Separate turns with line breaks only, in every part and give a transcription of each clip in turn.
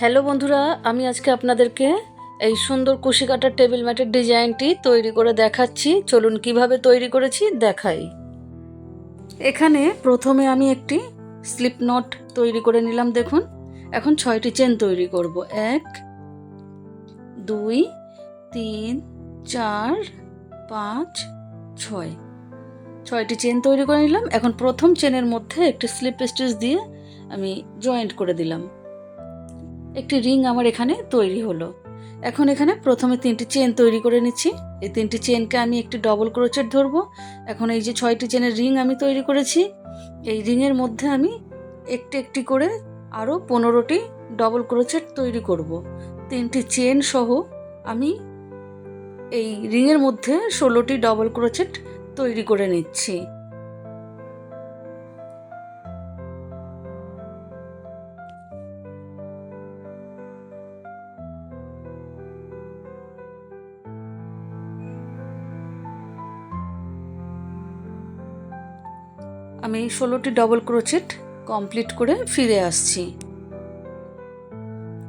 Hello বন্ধুরা আমি আজকে আপনাদেরকে এই সুন্দর কুশি কাটার টেবিল ম্যাটের ডিজাইনটি তৈরি করে দেখাচ্ছি চলুন কিভাবে তৈরি করেছি দেখাই এখানে প্রথমে আমি একটি স্লিপ নট তৈরি করে নিলাম দেখুন এখন ছয়টি চেন তৈরি করব এক দুই তিন চার পাঁচ ছয় ছয়টি চেন তৈরি করে নিলাম এখন প্রথম চেনের মধ্যে একটি স্লিপ স্টিচ দিয়ে আমি জয়েন্ট করে দিলাম একটি রিং আমার এখানে তৈরি হলো এখন এখানে প্রথমে তিনটি চেন তৈরি করে নিচ্ছি এই তিনটি চেনকে আমি একটি ডবল ক্রোচেট ধরবো এখন এই যে ছয়টি চেনের রিং আমি তৈরি করেছি এই রিংয়ের মধ্যে আমি একটি একটি করে আরও পনেরোটি ডবল ক্রোচেট তৈরি করব। তিনটি চেন সহ আমি এই রিংয়ের মধ্যে ষোলোটি ডবল ক্রোচেট তৈরি করে নিচ্ছি আমি ষোলোটি ডবল ক্রোচেট কমপ্লিট করে ফিরে আসছি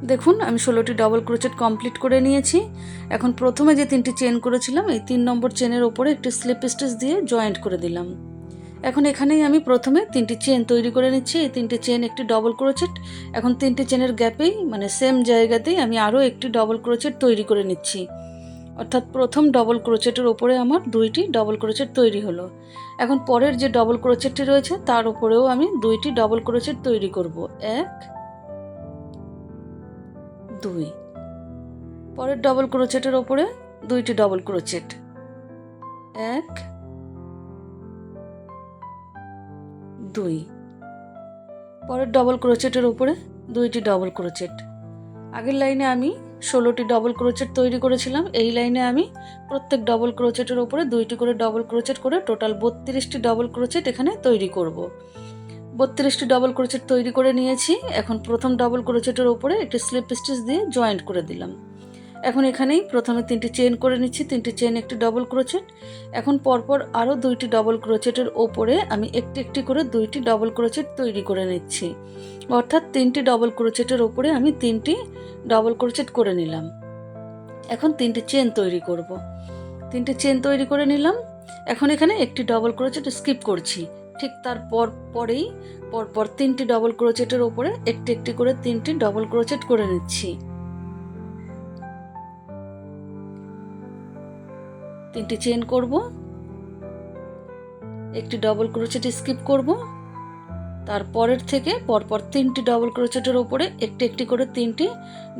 দেখুন আমি ষোলোটি ডবল ক্রোচেট কমপ্লিট করে নিয়েছি এখন প্রথমে যে তিনটি চেন করেছিলাম এই তিন নম্বর চেনের ওপরে একটি স্লিপ স্টিচ দিয়ে জয়েন্ট করে দিলাম এখন এখানেই আমি প্রথমে তিনটি চেন তৈরি করে নিচ্ছি এই তিনটি চেন একটি ডবল ক্রোচেট এখন তিনটি চেনের গ্যাপেই মানে সেম জায়গাতেই আমি আরও একটি ডবল ক্রোচেট তৈরি করে নিচ্ছি অর্থাৎ প্রথম ডবল ক্রোচেটের ওপরে আমার দুইটি ডবল ক্রোচেট তৈরি হলো এখন পরের যে ডবল ক্রোচেটটি রয়েছে তার উপরেও আমি দুইটি ডবল ক্রোচেট তৈরি করব এক দুই পরের ডবল ক্রোচেটের ওপরে দুইটি ডবল ক্রোচেট এক দুই পরের ডবল ক্রোচেটের ওপরে দুইটি ডবল ক্রোচেট আগের লাইনে আমি ষোলোটি ডবল ক্রোচেট তৈরি করেছিলাম এই লাইনে আমি প্রত্যেক ডবল ক্রোচেটের উপরে দুইটি করে ডবল ক্রোচেট করে টোটাল বত্রিশটি ডবল ক্রোচেট এখানে তৈরি করব। বত্রিশটি ডবল ক্রোচেট তৈরি করে নিয়েছি এখন প্রথম ডবল ক্রোচেটের উপরে একটি স্লিপ স্টিচ দিয়ে জয়েন্ট করে দিলাম এখন এখানেই প্রথমে তিনটি চেন করে নিচ্ছি তিনটি চেন একটি ডবল ক্রোচেট এখন পরপর আরও দুইটি ডবল ক্রোচেটের ওপরে আমি একটি একটি করে দুইটি ডবল ক্রোচেট তৈরি করে নিচ্ছি অর্থাৎ তিনটি ডবল ক্রোচেটের ওপরে আমি তিনটি ডবল ক্রোচেট করে নিলাম এখন তিনটি চেন তৈরি করব। তিনটি চেন তৈরি করে নিলাম এখন এখানে একটি ডবল ক্রোচেট স্কিপ করছি ঠিক তার পর পরেই পরপর তিনটি ডবল ক্রোচেটের ওপরে একটি একটি করে তিনটি ডবল ক্রোচেট করে নিচ্ছি তিনটি চেন করব একটি ডবল ক্রোচেট স্কিপ করব তারপরের থেকে পরপর তিনটি ডবল ক্রোচেটের ওপরে একটি একটি করে তিনটি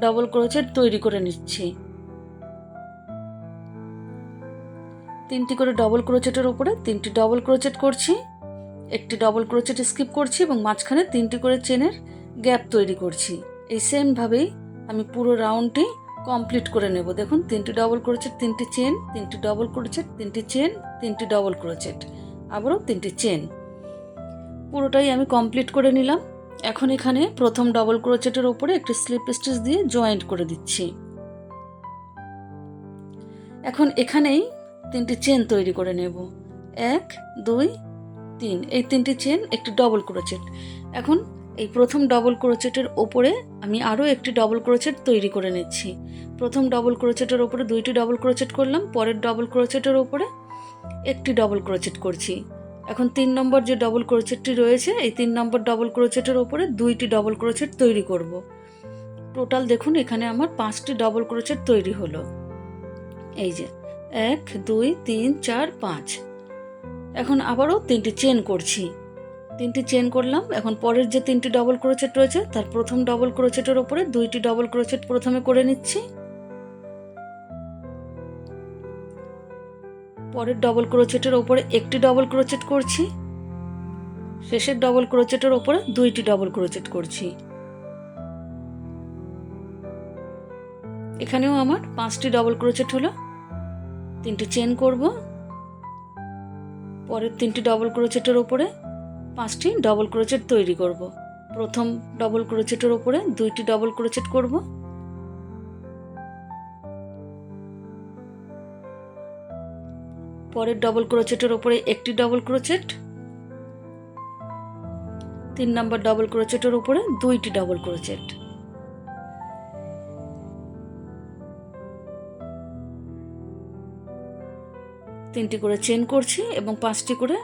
ডবল ক্রোচেট তৈরি করে নিচ্ছি তিনটি করে ডবল ক্রোচেটের ওপরে তিনটি ডবল ক্রোচেট করছি একটি ডবল ক্রোচেট স্কিপ করছি এবং মাঝখানে তিনটি করে চেনের গ্যাপ তৈরি করছি এই সেমভাবেই আমি পুরো রাউন্ডটি কমপ্লিট করে নেব দেখুন তিনটি ডবল ক্রোচেট তিনটি চেন তিনটি ডবল ক্রোচেট তিনটি চেন তিনটি ডবল ক্রোচেট আবারও তিনটি চেন পুরোটাই আমি কমপ্লিট করে নিলাম এখন এখানে প্রথম ডবল ক্রোচেটের ওপরে একটি স্লিপ স্টিচ দিয়ে জয়েন্ট করে দিচ্ছি এখন এখানেই তিনটি চেন তৈরি করে নেব এক দুই তিন এই তিনটি চেন একটি ডবল ক্রোচেট এখন এই প্রথম ডবল ক্রোচেটের ওপরে আমি আরও একটি ডবল ক্রোচেট তৈরি করে নিচ্ছি প্রথম ডবল ক্রোচেটের ওপরে দুইটি ডবল ক্রোচেট করলাম পরের ডবল ক্রোচেটের ওপরে একটি ডবল ক্রোচেট করছি এখন তিন নম্বর যে ডবল ক্রোচেটটি রয়েছে এই তিন নম্বর ডবল ক্রোচেটের ওপরে দুইটি ডবল ক্রোচেট তৈরি করব টোটাল দেখুন এখানে আমার পাঁচটি ডবল ক্রোচেট তৈরি হলো এই যে এক দুই তিন চার পাঁচ এখন আবারও তিনটি চেন করছি তিনটি চেন করলাম এখন পরের যে তিনটি ডবল ক্রোচেট রয়েছে তার প্রথম ডবল ক্রোচেটের ওপরে দুইটি ডবল ক্রোচেট প্রথমে করে নিচ্ছি পরের ডবল ক্রোচেটের ওপরে একটি ডবল ক্রোচেট করছি শেষের ডবল ক্রোচেটের ওপরে দুইটি ডবল ক্রোচেট করছি এখানেও আমার পাঁচটি ডবল ক্রোচেট হলো তিনটি চেন করব পরের তিনটি ডবল ক্রোচেটের ওপরে পাঁচটি ডবল ক্রোচেট তৈরি করব। প্রথম ডবল ক্রোচেটের ওপরে দুইটি ডবল ক্রোচেট করব পরের ডবল ক্রোচেটের ওপরে একটি ডবল ক্রোচেট তিন নম্বর ডবল ক্রোচেটের ওপরে দুইটি ডবল ক্রোচেট তিনটি করে চেন করছি এবং পাঁচটি করে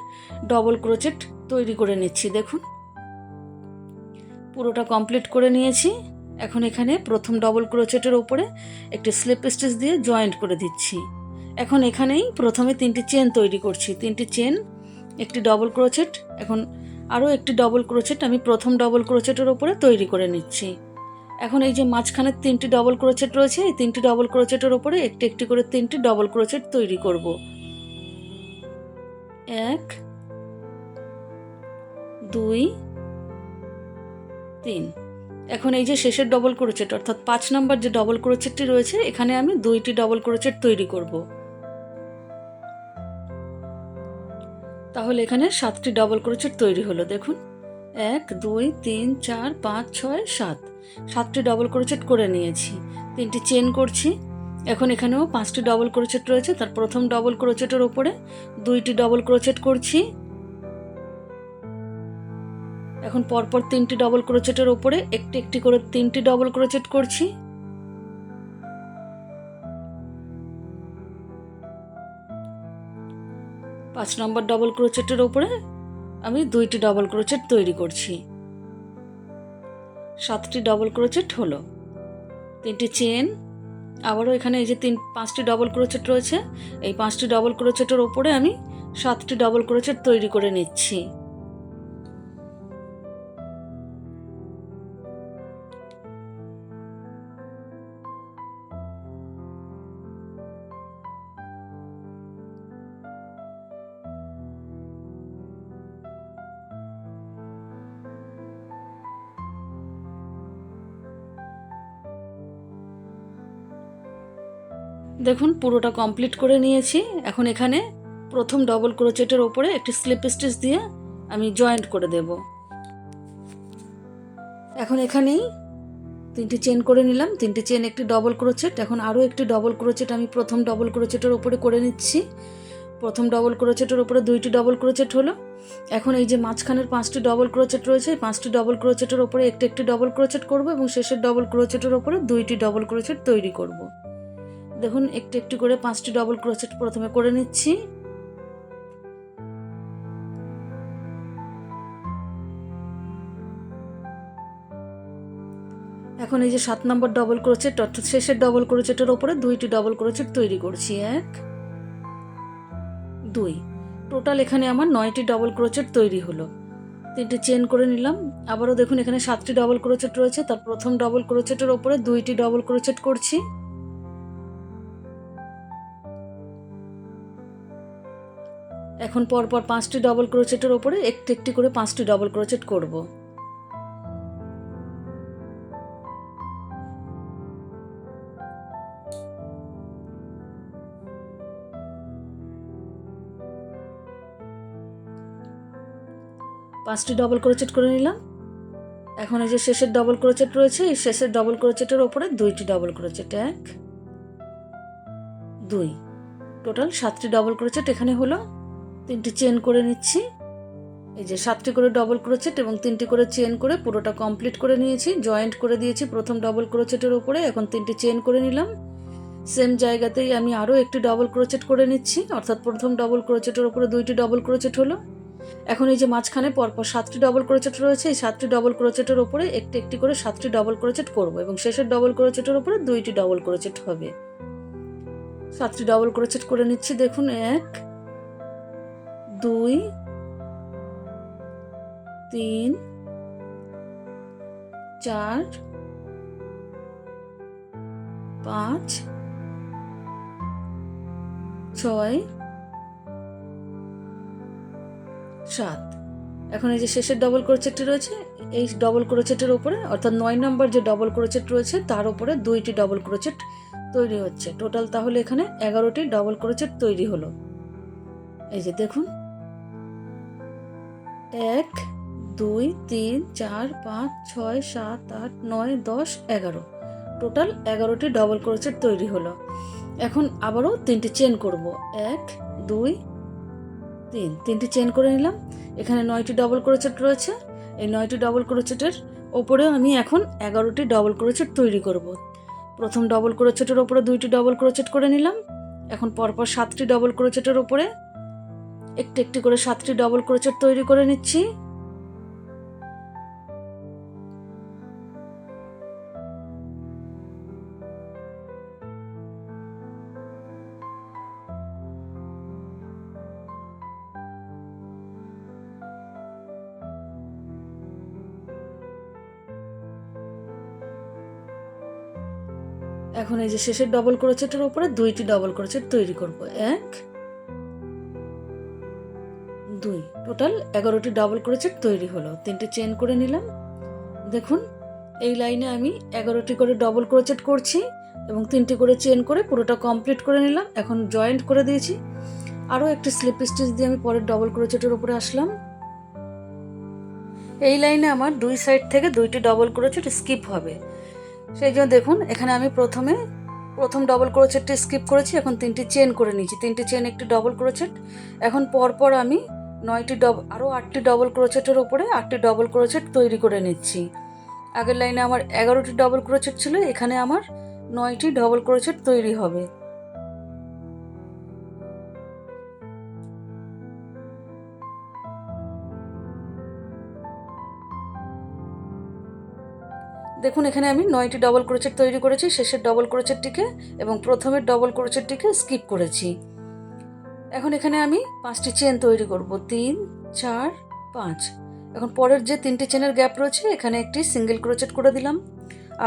ডবল ক্রোচেট তৈরি করে নিচ্ছি দেখুন পুরোটা কমপ্লিট করে নিয়েছি এখন এখানে প্রথম ডবল ক্রোচেটের ওপরে একটি স্লিপ স্টিচ দিয়ে জয়েন্ট করে দিচ্ছি এখন এখানেই প্রথমে তিনটি চেন তৈরি করছি তিনটি চেন একটি ডবল ক্রোচেট এখন আরও একটি ডবল ক্রোচেট আমি প্রথম ডবল ক্রোচেটের ওপরে তৈরি করে নিচ্ছি এখন এই যে মাঝখানে তিনটি ডবল ক্রোচেট রয়েছে এই তিনটি ডবল ক্রোচেটের ওপরে একটি একটি করে তিনটি ডবল ক্রোচেট তৈরি করবো এক দুই তিন এখন এই যে শেষের ডবল ক্রোচেট অর্থাৎ পাঁচ নাম্বার যে ডবল ক্রোচেটটি রয়েছে এখানে আমি দুইটি ডবল ক্রোচেট তৈরি করব তাহলে এখানে সাতটি ডবল ক্রোচেট তৈরি হলো দেখুন এক দুই তিন চার পাঁচ ছয় সাত সাতটি ডবল ক্রোচেট করে নিয়েছি তিনটি চেন করছি এখন এখানেও পাঁচটি ডবল ক্রোচেট রয়েছে তার প্রথম ডবল ক্রোচেটের ওপরে দুইটি ডবল ক্রোচেট করছি এখন পরপর তিনটি ডবল ক্রোচেটের ওপরে একটি একটি করে তিনটি ডবল ক্রোচেট করছি পাঁচ নম্বর ডবল ক্রোচেটের ওপরে আমি দুইটি ডবল ক্রোচেট তৈরি করছি সাতটি ডবল ক্রোচেট হলো তিনটি চেন আবারও এখানে এই যে তিন পাঁচটি ডবল ক্রোচেট রয়েছে এই পাঁচটি ডবল ক্রোচেটের ওপরে আমি সাতটি ডবল ক্রোচেট তৈরি করে নিচ্ছি দেখুন পুরোটা কমপ্লিট করে নিয়েছি এখন এখানে প্রথম ডবল ক্রোচেটের ওপরে একটি স্লিপ স্টিচ দিয়ে আমি জয়েন্ট করে দেব এখন এখানেই তিনটি চেন করে নিলাম তিনটি চেন একটি ডবল ক্রোচেট এখন আরও একটি ডবল ক্রোচেট আমি প্রথম ডবল ক্রোচেটের ওপরে করে নিচ্ছি প্রথম ডবল ক্রোচেটের ওপরে দুইটি ডবল ক্রোচেট হলো এখন এই যে মাঝখানের পাঁচটি ডবল ক্রোচেট রয়েছে এই পাঁচটি ডবল ক্রোচেটের ওপরে একটি একটি ডবল ক্রোচেট করব এবং শেষের ডবল ক্রোচেটের ওপরে দুইটি ডবল ক্রোচেট তৈরি করবো দেখুন একটু একটু করে পাঁচটি ডবল ক্রোচেট প্রথমে করে নিচ্ছি এখন এই যে সাত নম্বর ডবল ক্রোচেট অর্থাৎ শেষের ডবল ক্রোচেটের ওপরে দুইটি ডবল ক্রোচেট তৈরি করছি এক দুই টোটাল এখানে আমার নয়টি ডবল ক্রোচেট তৈরি হলো তিনটি চেন করে নিলাম আবারও দেখুন এখানে সাতটি ডবল ক্রোচেট রয়েছে তার প্রথম ডবল ক্রোচেটের ওপরে দুইটি ডবল ক্রোচেট করছি এখন পরপর পাঁচটি ডবল ক্রোচেটের ওপরে একটি একটি করে পাঁচটি ডবল ক্রোচেট করব পাঁচটি ডবল ক্রোচেট করে নিলাম এখন এই যে শেষের ডবল ক্রোচেট রয়েছে এই শেষের ডবল ক্রোচেটের ওপরে দুইটি ডবল ক্রোচেট এক দুই টোটাল সাতটি ডবল ক্রোচেট এখানে হলো তিনটি চেন করে নিচ্ছি এই যে সাতটি করে ডবল ক্রোচেট এবং তিনটি করে চেন করে পুরোটা কমপ্লিট করে নিয়েছি জয়েন্ট করে দিয়েছি প্রথম ডবল ক্রোচেটের উপরে এখন তিনটি চেন করে নিলাম সেম জায়গাতেই আমি আরও একটি ডবল ক্রোচেট করে নিচ্ছি অর্থাৎ প্রথম ডবল ক্রোচেটের উপরে দুইটি ডবল ক্রোচেট হলো এখন এই যে মাঝখানে পরপর সাতটি ডবল ক্রোচেট রয়েছে এই সাতটি ডবল ক্রোচেটের উপরে একটি একটি করে সাতটি ডবল ক্রোচেট করব এবং শেষের ডবল ক্রোচেটের উপরে দুইটি ডবল ক্রোচেট হবে সাতটি ডবল ক্রোচেট করে নিচ্ছি দেখুন এক দুই তিন চার পাঁচ ছয় সাত এখন এই যে শেষের ডবল ক্রোচেটটি রয়েছে এই ডবল ক্রোচেটের ওপরে অর্থাৎ নয় নম্বর যে ডবল ক্রোচেট রয়েছে তার ওপরে দুইটি ডবল ক্রোচেট তৈরি হচ্ছে টোটাল তাহলে এখানে এগারোটি ডবল ক্রোচেট তৈরি হলো এই যে দেখুন এক দুই তিন চার পাঁচ ছয় সাত আট নয় দশ এগারো টোটাল এগারোটি ডবল ক্রোচেট তৈরি হলো এখন আবারও তিনটি চেন করব এক দুই তিন তিনটি চেন করে নিলাম এখানে নয়টি ডবল ক্রোচেট রয়েছে এই নয়টি ডবল ক্রোচেটের ওপরেও আমি এখন এগারোটি ডবল ক্রোচেট তৈরি করব প্রথম ডবল ক্রোচেটের ওপরে দুইটি ডবল ক্রোচেট করে নিলাম এখন পরপর সাতটি ডবল ক্রোচেটের ওপরে একটু একটু করে সাতটি ডবল ক্রোচের তৈরি করে নিচ্ছি এখন এই যে শেষের ডবল ক্রোচেটের ওপরে দুইটি ডবল ক্রোচেট তৈরি করবো এক দুই টোটাল এগারোটি ডাবল ক্রোচেট তৈরি হলো তিনটে চেন করে নিলাম দেখুন এই লাইনে আমি এগারোটি করে ডবল ক্রোচেট করছি এবং তিনটি করে চেন করে পুরোটা কমপ্লিট করে নিলাম এখন জয়েন্ট করে দিয়েছি আরও একটি স্লিপ স্টিচ দিয়ে আমি পরের ডবল ক্রোচেটের উপরে আসলাম এই লাইনে আমার দুই সাইড থেকে দুইটি ডবল ক্রোচেট স্কিপ হবে সেই জন্য দেখুন এখানে আমি প্রথমে প্রথম ডবল ক্রোচেটটি স্কিপ করেছি এখন তিনটি চেন করে নিয়েছি তিনটি চেন একটি ডবল ক্রোচেট এখন পরপর আমি নয়টি ডব আরও আটটি ডবল ক্রোচেটের ওপরে আটটি ডবল ক্রোচেট তৈরি করে নিচ্ছি আগের লাইনে আমার এগারোটি ডবল ক্রোচেট ছিল এখানে আমার নয়টি ডবল ক্রোচেট তৈরি হবে দেখুন এখানে আমি নয়টি ডবল ক্রোচেট তৈরি করেছি শেষের ডবল ক্রোচেটটিকে এবং প্রথমের ডবল ক্রোচেটটিকে স্কিপ করেছি এখন এখানে আমি পাঁচটি চেন তৈরি করব তিন চার পাঁচ এখন পরের যে তিনটি চেনের গ্যাপ রয়েছে এখানে একটি সিঙ্গেল ক্রোচেট করে দিলাম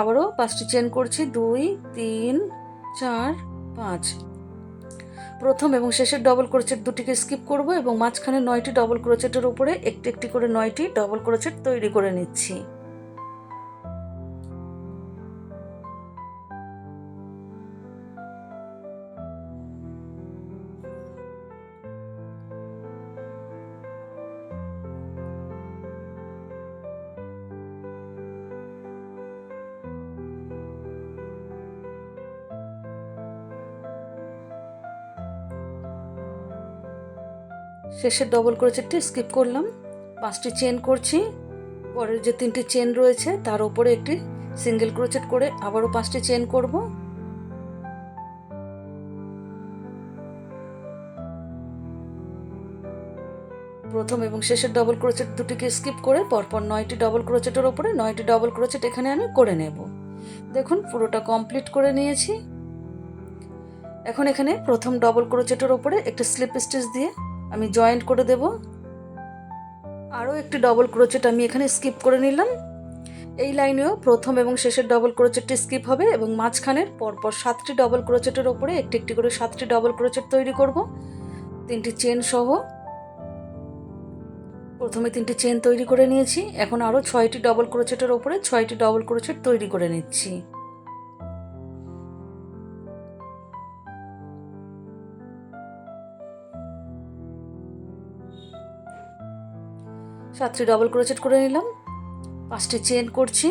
আবারও পাঁচটি চেন করছি দুই তিন চার পাঁচ প্রথম এবং শেষের ডবল ক্রোচেট দুটিকে স্কিপ করব এবং মাঝখানে নয়টি ডবল ক্রোচেটের উপরে একটি একটি করে নয়টি ডবল ক্রোচেট তৈরি করে নিচ্ছি শেষে ডবল ক্রোচেটটি স্কিপ করলাম পাঁচটি চেন করছি পরের যে তিনটি চেন রয়েছে তার উপরে একটি সিঙ্গেল ক্রোচেট করে আবারও পাঁচটি চেন করব প্রথম এবং শেষের ডবল ক্রোচেট দুটিকে স্কিপ করে পরপর নয়টি ডবল ক্রোচেটের ওপরে নয়টি ডবল ক্রোচেট এখানে আমি করে নেব দেখুন পুরোটা কমপ্লিট করে নিয়েছি এখন এখানে প্রথম ডবল ক্রোচেটের ওপরে একটি স্লিপ স্টিচ দিয়ে আমি জয়েন্ট করে দেব আরও একটি ডবল ক্রোচেট আমি এখানে স্কিপ করে নিলাম এই লাইনেও প্রথম এবং শেষের ডবল ক্রোচেটটি স্কিপ হবে এবং মাঝখানের পরপর সাতটি ডবল ক্রোচেটের ওপরে একটি একটি করে সাতটি ডবল ক্রোচেট তৈরি করব তিনটি চেন সহ প্রথমে তিনটি চেন তৈরি করে নিয়েছি এখন আরও ছয়টি ডবল ক্রোচেটের ওপরে ছয়টি ডবল ক্রোচেট তৈরি করে নিচ্ছি সাতটি ডবল ক্রোচেট করে নিলাম পাঁচটি চেন করছি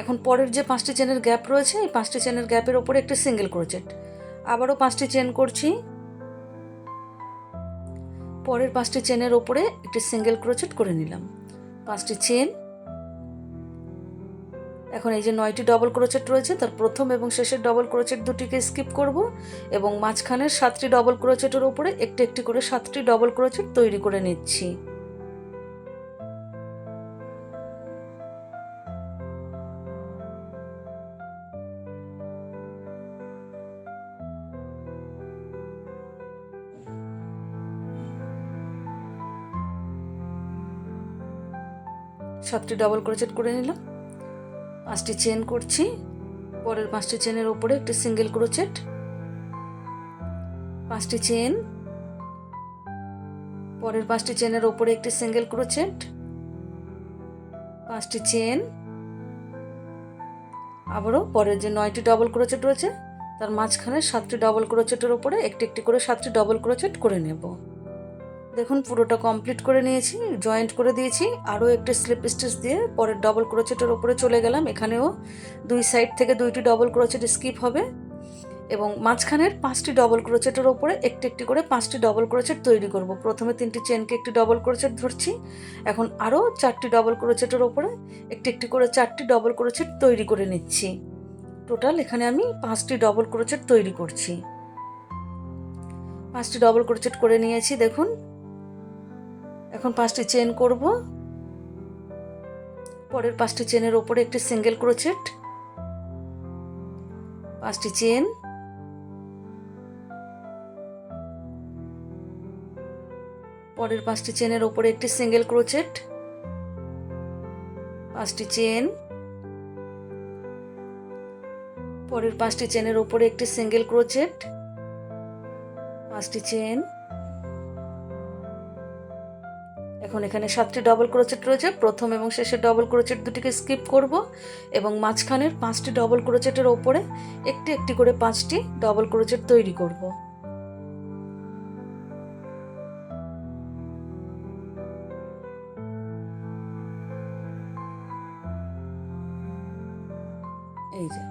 এখন পরের যে পাঁচটি চেনের গ্যাপ রয়েছে এই পাঁচটি চেনের গ্যাপের ওপরে একটি সিঙ্গেল ক্রোচেট আবারও পাঁচটি চেন করছি পরের পাঁচটি চেনের ওপরে একটি সিঙ্গেল ক্রোচেট করে নিলাম পাঁচটি চেন এখন এই যে নয়টি ডবল ক্রোচেট রয়েছে তার প্রথম এবং শেষের ডবল ক্রোচেট দুটিকে স্কিপ করব এবং মাঝখানের সাতটি ডবল ক্রোচেটের ওপরে একটি একটি করে সাতটি ডবল ক্রোচেট তৈরি করে নিচ্ছি সাতটি ডাবল ক্রোচেট করে নিলাম পাঁচটি চেন করছি পরের পাঁচটি চেনের ওপরে একটি সিঙ্গেল ক্রোচেট পাঁচটি চেন পরের পাঁচটি চেনের ওপরে একটি সিঙ্গেল ক্রোচেট পাঁচটি চেন আবারও পরের যে নয়টি ডবল ক্রোচেট রয়েছে তার মাঝখানে সাতটি ডবল ক্রোচেটের ওপরে একটি একটি করে সাতটি ডবল ক্রোচেট করে নেবো দেখুন পুরোটা কমপ্লিট করে নিয়েছি জয়েন্ট করে দিয়েছি আরও একটি স্লিপ স্টিচ দিয়ে পরের ডবল ক্রোচেটের ওপরে চলে গেলাম এখানেও দুই সাইড থেকে দুইটি ডবল ক্রোচেট স্কিপ হবে এবং মাঝখানের পাঁচটি ডবল ক্রোচেটের ওপরে একটি একটি করে পাঁচটি ডবল ক্রোচেট তৈরি করব প্রথমে তিনটি চেনকে একটি ডবল ক্রোচেট ধরছি এখন আরও চারটি ডবল ক্রোচেটের ওপরে একটি একটি করে চারটি ডবল ক্রোচেট তৈরি করে নিচ্ছি টোটাল এখানে আমি পাঁচটি ডবল ক্রোচেট তৈরি করছি পাঁচটি ডবল ক্রোচেট করে নিয়েছি দেখুন এখন পাঁচটি চেন করব পরের পাঁচটি চেনের ওপরে একটি সিঙ্গেল ক্রোচেট পাঁচটি চেন পরের পাঁচটি চেনের ওপরে একটি সিঙ্গেল ক্রোচেট পাঁচটি চেন পরের পাঁচটি চেনের ওপরে একটি সিঙ্গেল ক্রোচেট পাঁচটি চেন এখন এখানে সাতটি ডবল ক্রোচেট রয়েছে প্রথম এবং শেষের ডবল ক্রোচেট দুটিকে স্কিপ করব এবং মাঝখানের পাঁচটি ডবল ক্রোচেটের ওপরে একটি একটি করে পাঁচটি ডবল ক্রোচেট তৈরি করব এই যে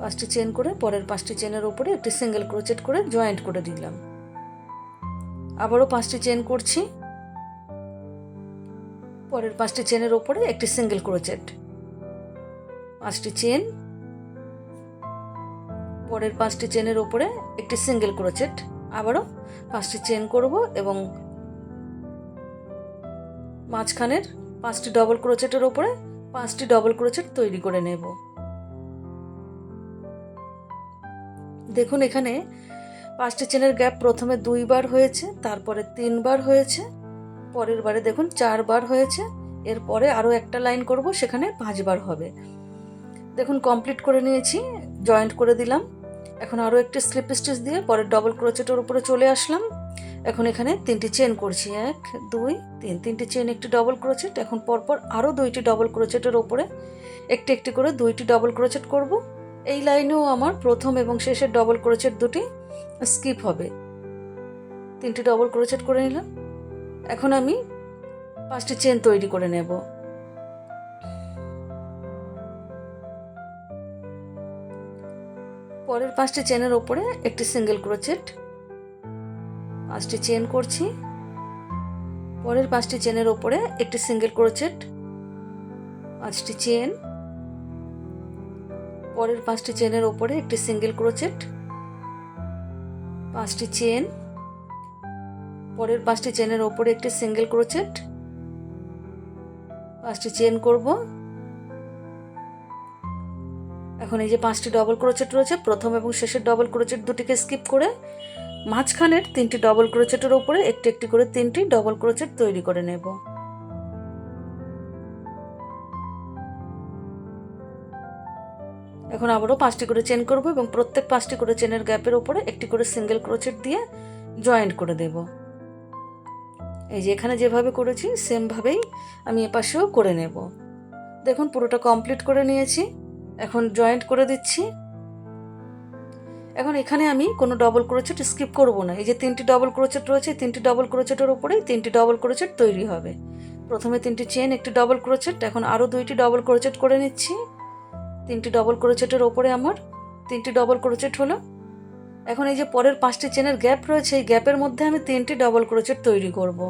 পাঁচটি চেন করে পরের পাঁচটি চেনের ওপরে একটি সিঙ্গেল ক্রোচেট করে জয়েন্ট করে দিলাম আবারও পাঁচটি চেন করছি পরের পাঁচটি চেনের ওপরে একটি সিঙ্গেল ক্রোচেট পাঁচটি চেন পরের পাঁচটি চেনের ওপরে একটি সিঙ্গেল ক্রোচেট আবারও পাঁচটি চেন করব এবং মাঝখানের পাঁচটি ডবল ক্রোচেটের ওপরে পাঁচটি ডবল ক্রোচেট তৈরি করে নেব দেখুন এখানে পাঁচটি চেনের গ্যাপ প্রথমে দুইবার হয়েছে তারপরে তিনবার হয়েছে পরের বারে দেখুন চারবার হয়েছে এরপরে আরও একটা লাইন করব সেখানে পাঁচবার হবে দেখুন কমপ্লিট করে নিয়েছি জয়েন্ট করে দিলাম এখন আরও একটি স্লিপ স্টিচ দিয়ে পরের ডবল ক্রোচেটের উপরে চলে আসলাম এখন এখানে তিনটি চেন করছি এক দুই তিন তিনটি চেন একটি ডবল ক্রোচেট এখন পরপর আরও দুইটি ডবল ক্রোচেটের ওপরে একটি একটি করে দুইটি ডবল ক্রোচেট করব এই লাইনেও আমার প্রথম এবং শেষের ডবল ক্রোচেট দুটি স্কিপ হবে তিনটি ডবল ক্রোচেট করে নিলাম এখন আমি পাঁচটি চেন তৈরি করে নেব পরের পাঁচটি চেনের ওপরে একটি সিঙ্গেল ক্রোচেট পাঁচটি চেন করছি পরের পাঁচটি চেনের ওপরে একটি সিঙ্গেল ক্রোচেট পাঁচটি চেন পরের পাঁচটি চেনের ওপরে একটি সিঙ্গেল ক্রোচেট পাঁচটি চেন পরের পাঁচটি চেনের ওপরে একটি সিঙ্গেল ক্রোচেট পাঁচটি চেন করব এখন এই যে পাঁচটি ডবল ক্রোচেট রয়েছে প্রথম এবং শেষের ডবল ক্রোচেট দুটিকে স্কিপ করে মাঝখানের তিনটি ডবল ক্রোচেটের ওপরে একটি একটি করে তিনটি ডবল ক্রোচেট তৈরি করে নেব এখন আবারও পাঁচটি করে চেন করব এবং প্রত্যেক পাঁচটি করে চেনের গ্যাপের ওপরে একটি করে সিঙ্গেল ক্রোচেট দিয়ে জয়েন্ট করে দেব এই যে এখানে যেভাবে করেছি সেমভাবেই আমি এপাশেও করে নেব দেখুন পুরোটা কমপ্লিট করে নিয়েছি এখন জয়েন্ট করে দিচ্ছি এখন এখানে আমি কোনো ডবল ক্রোচেট স্কিপ করব না এই যে তিনটি ডবল ক্রোচেট রয়েছে তিনটি ডবল ক্রোচেটের ওপরেই তিনটি ডবল ক্রোচেট তৈরি হবে প্রথমে তিনটি চেন একটি ডবল ক্রোচেট এখন আরও দুইটি ডবল ক্রোচেট করে নিচ্ছি তিনটি ডবল ক্রোচেটের ওপরে আমার তিনটি ডবল ক্রোচেট হলো এখন এই যে পরের পাঁচটি চেনের গ্যাপ রয়েছে এই গ্যাপের মধ্যে আমি তিনটি ডবল ক্রোচেট তৈরি করব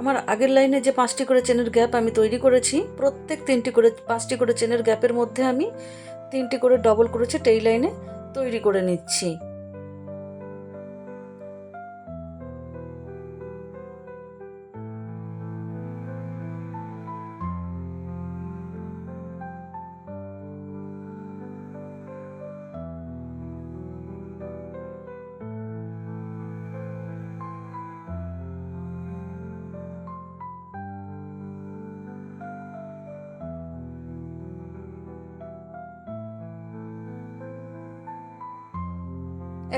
আমার আগের লাইনে যে পাঁচটি করে চেনের গ্যাপ আমি তৈরি করেছি প্রত্যেক তিনটি করে পাঁচটি করে চেনের গ্যাপের মধ্যে আমি তিনটি করে ডবল ক্রোচেট এই লাইনে তৈরি করে নিচ্ছি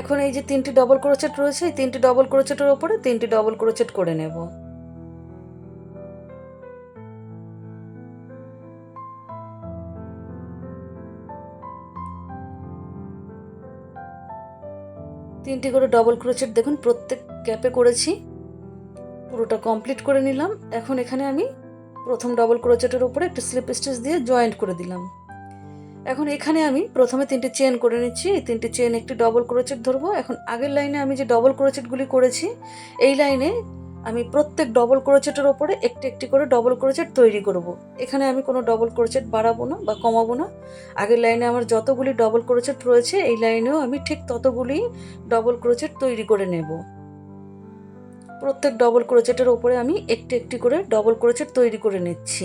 এখন এই যে তিনটি ডবল ক্রোচেট রয়েছে এই তিনটি ডবল ক্রোচেটের ওপরে তিনটি ডবল ক্রোচেট করে নেব তিনটি করে ডবল ক্রোচেট দেখুন প্রত্যেক ক্যাপে করেছি পুরোটা কমপ্লিট করে নিলাম এখন এখানে আমি প্রথম ডবল ক্রোচেটের উপরে একটা স্লিপ স্টিচ দিয়ে জয়েন্ট করে দিলাম এখন এখানে আমি প্রথমে তিনটে চেন করে নিচ্ছি এই তিনটে চেন একটি ডবল ক্রোচেট ধরবো এখন আগের লাইনে আমি যে ডবল ক্রোচেটগুলি করেছি এই লাইনে আমি প্রত্যেক ডবল ক্রোচেটের ওপরে একটি একটি করে ডবল ক্রোচেট তৈরি করব। এখানে আমি কোনো ডবল ক্রোচেট বাড়াবো না বা কমাবো না আগের লাইনে আমার যতগুলি ডবল ক্রোচেট রয়েছে এই লাইনেও আমি ঠিক ততগুলি ডবল ক্রোচেট তৈরি করে নেব প্রত্যেক ডবল ক্রোচেটের ওপরে আমি একটি একটি করে ডবল ক্রোচেট তৈরি করে নিচ্ছি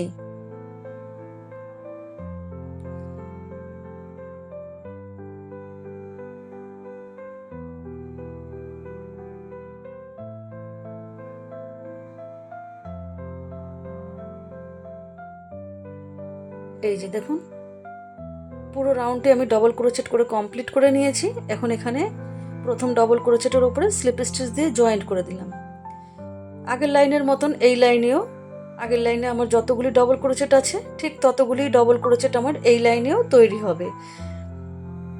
এই যে দেখুন পুরো রাউন্ডে আমি ডবল ক্রোচেট করে কমপ্লিট করে নিয়েছি এখন এখানে প্রথম ডবল ক্রোচেটের ওপরে স্লিপ স্টিচ দিয়ে জয়েন্ট করে দিলাম আগের লাইনের মতন এই লাইনেও আগের লাইনে আমার যতগুলি ডবল ক্রোচেট আছে ঠিক ততগুলি ডবল ক্রোচেট আমার এই লাইনেও তৈরি হবে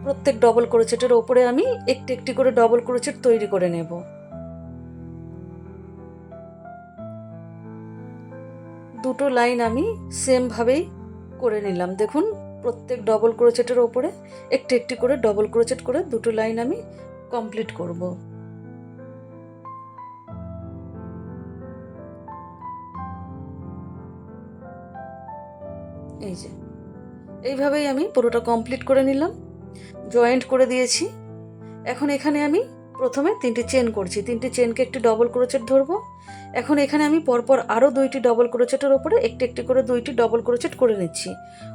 প্রত্যেক ডবল ক্রোচেটের ওপরে আমি একটি একটি করে ডবল ক্রোচেট তৈরি করে নেব দুটো লাইন আমি সেমভাবেই করে নিলাম দেখুন প্রত্যেক ডবল ক্রোচেটের ওপরে একটি একটি করে ডবল ক্রোচেট করে দুটো লাইন আমি কমপ্লিট করব এই যে এইভাবেই আমি পুরোটা কমপ্লিট করে নিলাম জয়েন্ট করে দিয়েছি এখন এখানে আমি প্রথমে তিনটি চেন করছি তিনটি চেনকে একটি ডবল ক্রোচেট ধরবো এখন এখানে আমি পরপর আরও দুইটি ডবল ক্রোচেটের ওপরে একটি একটি করে দুইটি ডবল ক্রোচেট করে নিচ্ছি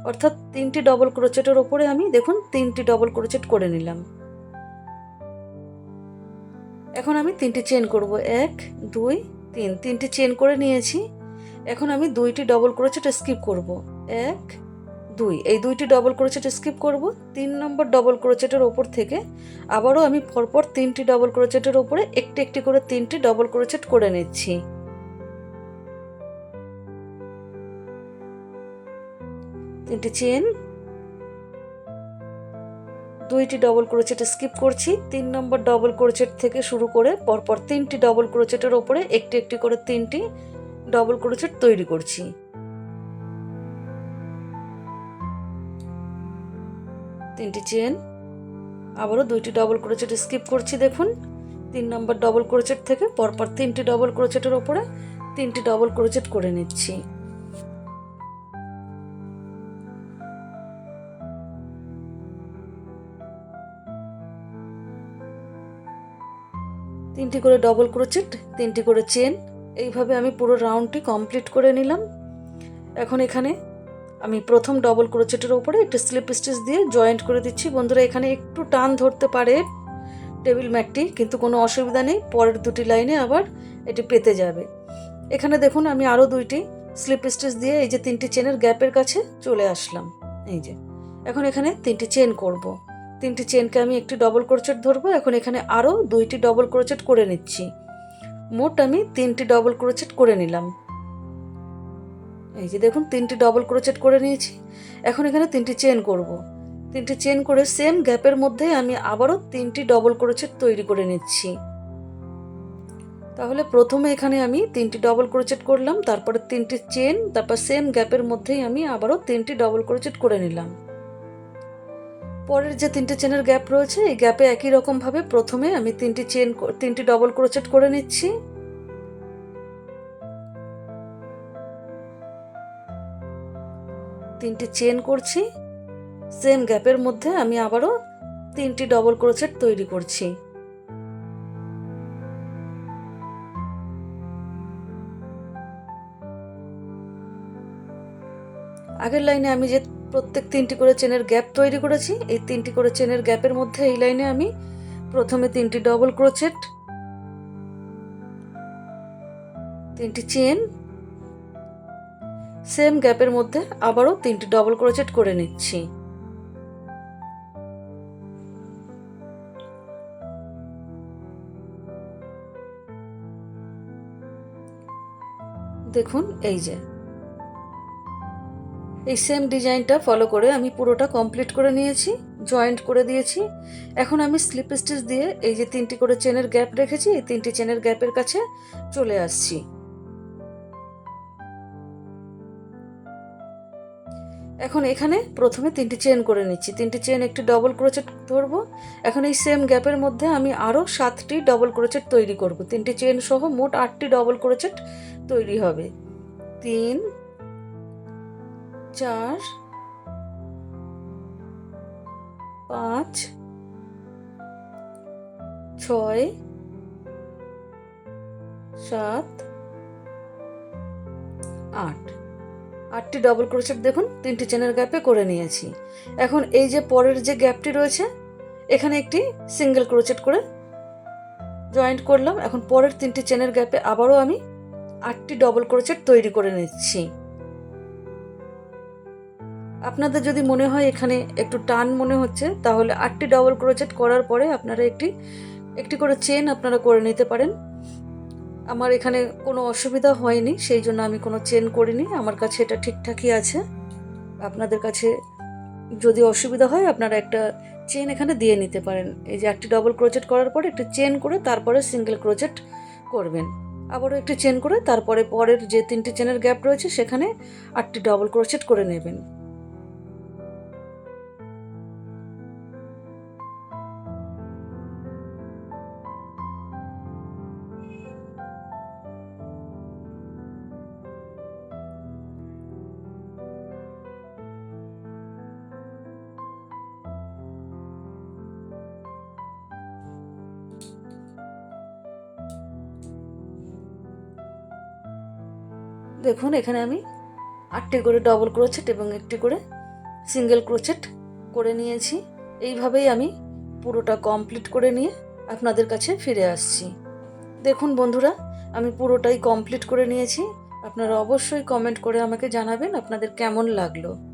অর্থাৎ তিনটি ডবল ক্রোচেটের ওপরে আমি দেখুন তিনটি ডবল ক্রোচেট করে নিলাম এখন আমি তিনটি চেন করব এক দুই তিন তিনটি চেন করে নিয়েছি এখন আমি দুইটি ডবল ক্রোচেট স্কিপ করব এক দুই এই দুইটি ডবল ক্রোচেট স্কিপ করব তিন নম্বর ডবল ক্রোচেটের ওপর থেকে আবারও আমি পরপর তিনটি ডবল ক্রোচেটের ওপরে একটি একটি করে তিনটি ডবল ক্রোচেট করে নিচ্ছি তিনটি চেন দুইটি ডবল ক্রোচেট স্কিপ করছি তিন নম্বর ডবল ক্রোচেট থেকে শুরু করে পরপর তিনটি ডবল ক্রোচেটের ওপরে একটি একটি করে তিনটি ডবল ক্রোচেট তৈরি করছি তিনটি চেন আবারও দুইটি ডবল ক্রোচেট স্কিপ করছি দেখুন তিন নম্বর ডবল ক্রোচেট থেকে পরপর তিনটি ডবল ক্রোচেটের ওপরে তিনটি ডবল ক্রোচেট করে নিচ্ছি তিনটি করে ডবল ক্রোচেট তিনটি করে চেন এইভাবে আমি পুরো রাউন্ডটি কমপ্লিট করে নিলাম এখন এখানে আমি প্রথম ডবল ক্রোচেটের ওপরে একটু স্লিপ স্টিচ দিয়ে জয়েন্ট করে দিচ্ছি বন্ধুরা এখানে একটু টান ধরতে পারে টেবিল ম্যাটটি কিন্তু কোনো অসুবিধা নেই পরের দুটি লাইনে আবার এটি পেতে যাবে এখানে দেখুন আমি আরও দুইটি স্লিপ স্টিচ দিয়ে এই যে তিনটি চেনের গ্যাপের কাছে চলে আসলাম এই যে এখন এখানে তিনটি চেন করব। তিনটি চেনকে আমি একটি ডবল ক্রোচেট ধরবো এখন এখানে আরও দুইটি ডবল ক্রোচেট করে নিচ্ছি মোট আমি তিনটি ডবল ক্রোচেট করে নিলাম এই যে দেখুন তিনটি ডবল ক্রোচেট করে নিয়েছি এখন এখানে তিনটি চেন করব। তিনটি চেন করে সেম গ্যাপের মধ্যে আমি আবারও তিনটি ডবল ক্রোচেট তৈরি করে নিচ্ছি তাহলে প্রথমে এখানে আমি তিনটি ডবল ক্রোচেট করলাম তারপরে তিনটি চেন তারপর সেম গ্যাপের মধ্যেই আমি আবারও তিনটি ডবল ক্রোচেট করে নিলাম পরের যে তিনটে চেনের গ্যাপ রয়েছে এই গ্যাপে একই রকমভাবে প্রথমে আমি তিনটি চেন তিনটি ডবল ক্রোচেট করে নিচ্ছি তিনটি চেন করছি সেম গ্যাপের মধ্যে আমি আবারও তিনটি ডবল ক্রোচেট তৈরি করছি আগের লাইনে আমি যে প্রত্যেক তিনটি করে চেনের গ্যাপ তৈরি করেছি এই তিনটি করে চেনের গ্যাপের মধ্যে এই লাইনে আমি প্রথমে তিনটি ডবল ক্রোচেট তিনটি চেন সেম গ্যাপের মধ্যে আবারও তিনটি ডবল ক্রোচেট করে নিচ্ছি দেখুন এই যে এই সেম ডিজাইনটা ফলো করে আমি পুরোটা কমপ্লিট করে নিয়েছি জয়েন্ট করে দিয়েছি এখন আমি স্লিপ স্টিচ দিয়ে এই যে তিনটি করে চেনের গ্যাপ রেখেছি এই তিনটি চেনের গ্যাপের কাছে চলে আসছি এখন এখানে প্রথমে তিনটি চেন করে নিচ্ছি তিনটি চেন একটি ডবল ক্রোচেট ধরবো এখন এই সেম গ্যাপের মধ্যে আমি আরও সাতটি ডবল ক্রোচেট তৈরি করব তিনটি চেন সহ মোট আটটি ডবল ক্রোচেট তৈরি হবে তিন চার পাঁচ ছয় সাত আট আটটি ডবল ক্রোচেট দেখুন তিনটি চেনের গ্যাপে করে নিয়েছি এখন এই যে পরের যে গ্যাপটি রয়েছে এখানে একটি সিঙ্গেল ক্রোচেট করে জয়েন্ট করলাম এখন পরের তিনটি চেনের গ্যাপে আবারও আমি আটটি ডবল ক্রোচেট তৈরি করে নিচ্ছি আপনাদের যদি মনে হয় এখানে একটু টান মনে হচ্ছে তাহলে আটটি ডবল ক্রোচেট করার পরে আপনারা একটি একটি করে চেন আপনারা করে নিতে পারেন আমার এখানে কোনো অসুবিধা হয়নি সেই জন্য আমি কোনো চেন করিনি আমার কাছে এটা ঠিকঠাকই আছে আপনাদের কাছে যদি অসুবিধা হয় আপনারা একটা চেন এখানে দিয়ে নিতে পারেন এই যে একটি ডবল ক্রোচেট করার পরে একটি চেন করে তারপরে সিঙ্গেল ক্রোচেট করবেন আবারও একটি চেন করে তারপরে পরের যে তিনটি চেনের গ্যাপ রয়েছে সেখানে আটটি ডবল ক্রোচেট করে নেবেন দেখুন এখানে আমি আটটি করে ডবল ক্রোচেট এবং একটি করে সিঙ্গেল ক্রোচেট করে নিয়েছি এইভাবেই আমি পুরোটা কমপ্লিট করে নিয়ে আপনাদের কাছে ফিরে আসছি দেখুন বন্ধুরা আমি পুরোটাই কমপ্লিট করে নিয়েছি আপনারা অবশ্যই কমেন্ট করে আমাকে জানাবেন আপনাদের কেমন লাগলো